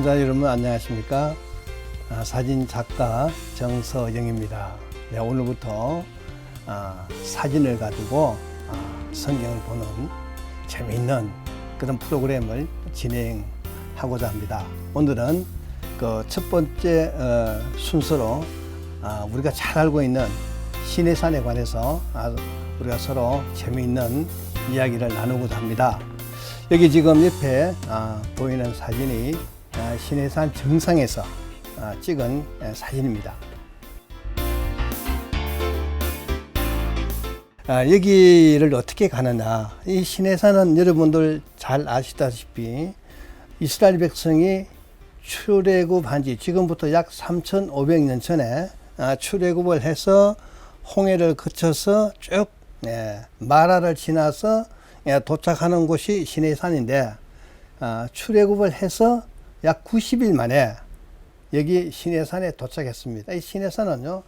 시청자 여러분 안녕하십니까? 아, 사진 작가 정서영입니다. 네, 오늘부터 아, 사진을 가지고 아, 성경을 보는 재미있는 그런 프로그램을 진행하고자 합니다. 오늘은 그 첫 번째 어, 순서로 아, 우리가 잘 알고 있는 신해산에 관해서 아, 우리가 서로 재미있는 이야기를 나누고자 합니다. 여기 지금 옆에 아, 보이는 사진이 아, 신해산 정상에서 아, 찍은 에, 사진입니다. 아, 여기를 어떻게 가느냐. 이 신해산은 여러분들 잘 아시다시피 이스라엘 백성이 출애굽한 지 지금부터 약 3,500년 전에 아, 출애굽을 해서 홍해를 거쳐서 쭉 예, 마라를 지나서 예, 도착하는 곳이 신해산인데 아, 출애굽을 해서 약 90일 만에 여기 신해산에 도착했습니다. 이 신해산은요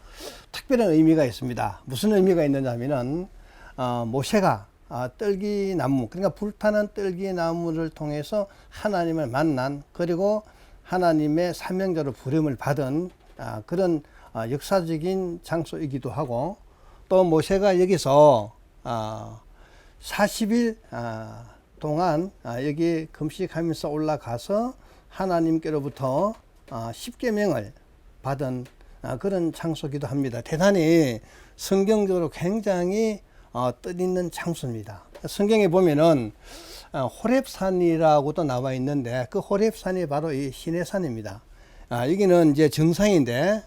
특별한 의미가 있습니다. 무슨 의미가 있느냐면은 어, 모세가 아, 떨기나무 그러니까 불타는 떨기나무를 통해서 하나님을 만난 그리고 하나님의 사명자로 부름을 받은 아, 그런 아, 역사적인 장소이기도 하고 또 모세가 여기서 아, 40일 아, 동안 아, 여기 금식하면서 올라가서 하나님께로부터 아, 십계명을 받은 아, 그런 장소기도 합니다. 대단히 성경적으로 굉장히 어, 뜻있는 장소입니다. 성경에 보면은 어, 호렙산이라고도 나와 있는데 그 호렙산이 바로 이 시내산입니다. 아, 여기는 이제 정상인데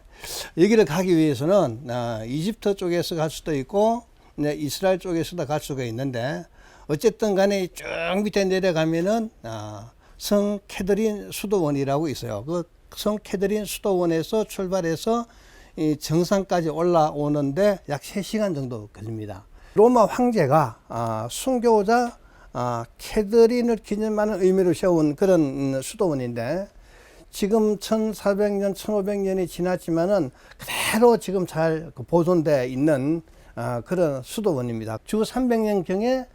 여기를 가기 위해서는 아, 이집트 쪽에서 갈 수도 있고 네, 이스라엘 쪽에서도 갈 수가 있는데 어쨌든 간에 쭉 밑에 내려가면은 아, 성 캐드린 수도원이라고 있어요. 그 성 캐드린 수도원에서 출발해서 이 정상까지 올라오는데 약 3시간 정도 걸립니다. 로마 황제가 아, 순교자 아, 캐드린을 기념하는 의미로 세운 그런 음, 수도원인데 지금 1400년, 1500년이 지났지만은 그대로 지금 잘그 보존돼 있는 아, 그런 수도원입니다. 주 300년경에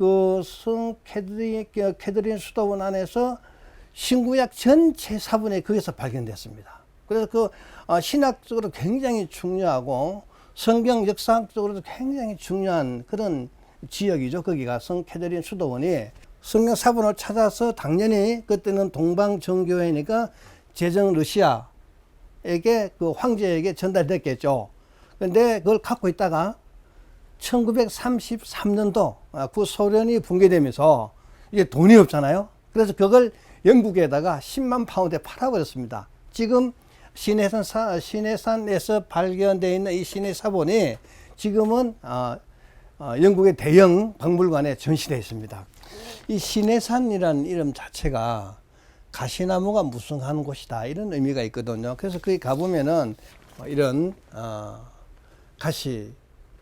그 성 캐드린, 캐드린 수도원 안에서 신구약 전체 사본이 거기서 발견됐습니다. 그래서 그 어, 신학적으로 굉장히 중요하고 성경 역사학적으로도 굉장히 중요한 그런 지역이죠. 거기가 성 캐드린 수도원이 성경 사본을 찾아서 당연히 그때는 동방 정교회니까 제정 러시아에게 그 황제에게 전달됐겠죠. 근데 그걸 갖고 있다가 1933년도 아, 그 소련이 붕괴되면서 이게 돈이 없잖아요. 그래서 그걸 영국에다가 10만 파운드에 팔아버렸습니다. 지금 신해산 사, 신해산에서 발견되어 있는 이 신해 사본이 지금은 어, 어, 영국의 대형 박물관에 전시되어 있습니다. 이 신해산이라는 이름 자체가 가시나무가 무성한 곳이다 이런 의미가 있거든요. 그래서 거기 가보면은 뭐 이런 어, 가시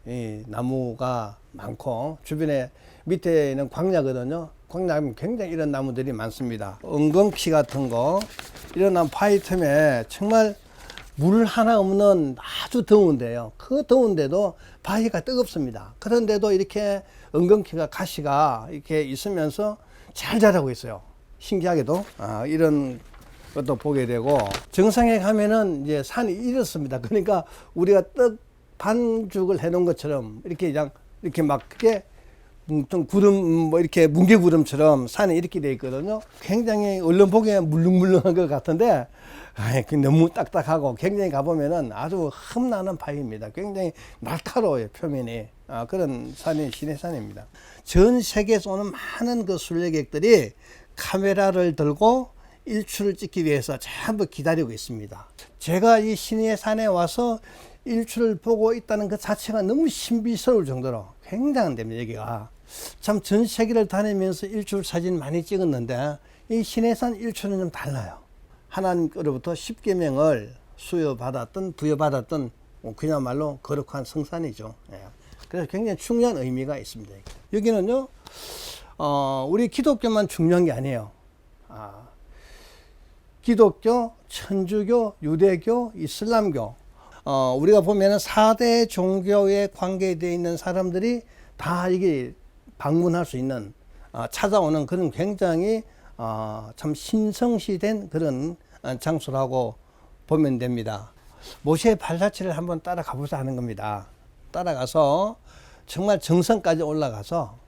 이 나무가 많고 주변에 밑에는 광야거든요. 광야면 굉장히 이런 나무들이 많습니다. 은근피 같은 거 이런 나무 파이텀에 정말 물 하나 없는 아주 더운데요. 그 더운데도 바위가 뜨겁습니다. 그런데도 이렇게 은근키가 가시가 이렇게 있으면서 잘 자라고 있어요. 신기하게도 아, 이런 것도 보게 되고 정상에 가면은 이제 산이 이렇습니다. 그러니까 우리가 떡 반죽을 해놓은 것처럼 이렇게 그냥 이렇게 막 크게 음, 좀 구름 뭐 이렇게 뭉게 구름처럼 산이 이렇게 돼 있거든요. 굉장히 얼른 보기에 물렁물렁한 것 같은데 아이, 그 너무 딱딱하고 굉장히 가보면은 아주 흠나는 바위입니다. 굉장히 날카로워요 표면이 아, 그런 산이 신해산입니다. 전 세계에서 오는 많은 그 순례객들이 카메라를 들고 일출을 찍기 위해서 전부 기다리고 있습니다. 제가 이 신해산에 와서 일출을 보고 있다는 것 자체가 너무 신비스러울 정도로 굉장한 데입니다, 여기가. 참 전 세계를 다니면서 일출 사진 많이 찍었는데 이 신해산 일출은 좀 달라요. 하나님께로부터 십계명을 수여받았던 부여받았던 뭐 그야말로 거룩한 성산이죠. 예. 그래서 굉장히 중요한 의미가 있습니다. 여기는요, 어, 우리 기독교만 중요한 게 아니에요. 아, 기독교, 천주교, 유대교, 이슬람교, 어, 우리가 보면은 4대 종교에 관계되어 있는 사람들이 다 이게 방문할 수 있는, 어, 찾아오는 그런 굉장히 어, 참 신성시된 그런 어, 장소라고 보면 됩니다. 모세의 발자취를 한번 따라가 보자 하는 겁니다. 따라가서 정말 정상까지 올라가서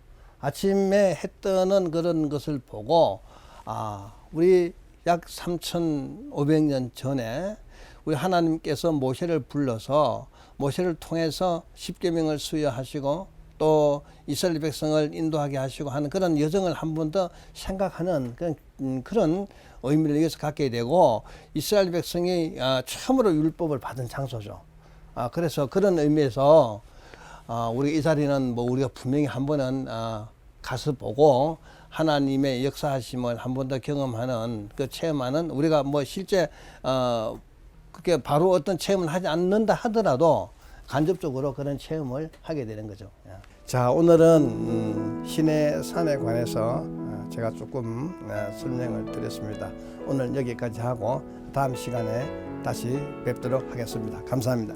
아침에 해 뜨는 그런 것을 보고 아 우리 약 3,500년 전에 우리 하나님께서 모세를 불러서 모세를 통해서 십계명을 수여하시고 또 이스라엘 백성을 인도하게 하시고 하는 그런 여정을 한 번 더 생각하는 그런, 음, 그런 의미를 여기서 갖게 되고 이스라엘 백성이 아, 처음으로 율법을 받은 장소죠. 아, 그래서 그런 의미에서 아, 우리 이 자리는 뭐 우리가 분명히 한 번은 아, 가서 보고 하나님의 역사하심을 한 번 더 경험하는 그 체험하는 우리가 뭐 실제 어 그게 바로 어떤 체험을 하지 않는다 하더라도 간접적으로 그런 체험을 하게 되는 거죠. 예. 자, 오늘은 음, 신의 산에 관해서 어, 제가 조금 어, 설명을 드렸습니다. 오늘 여기까지 하고 다음 시간에 다시 뵙도록 하겠습니다. 감사합니다.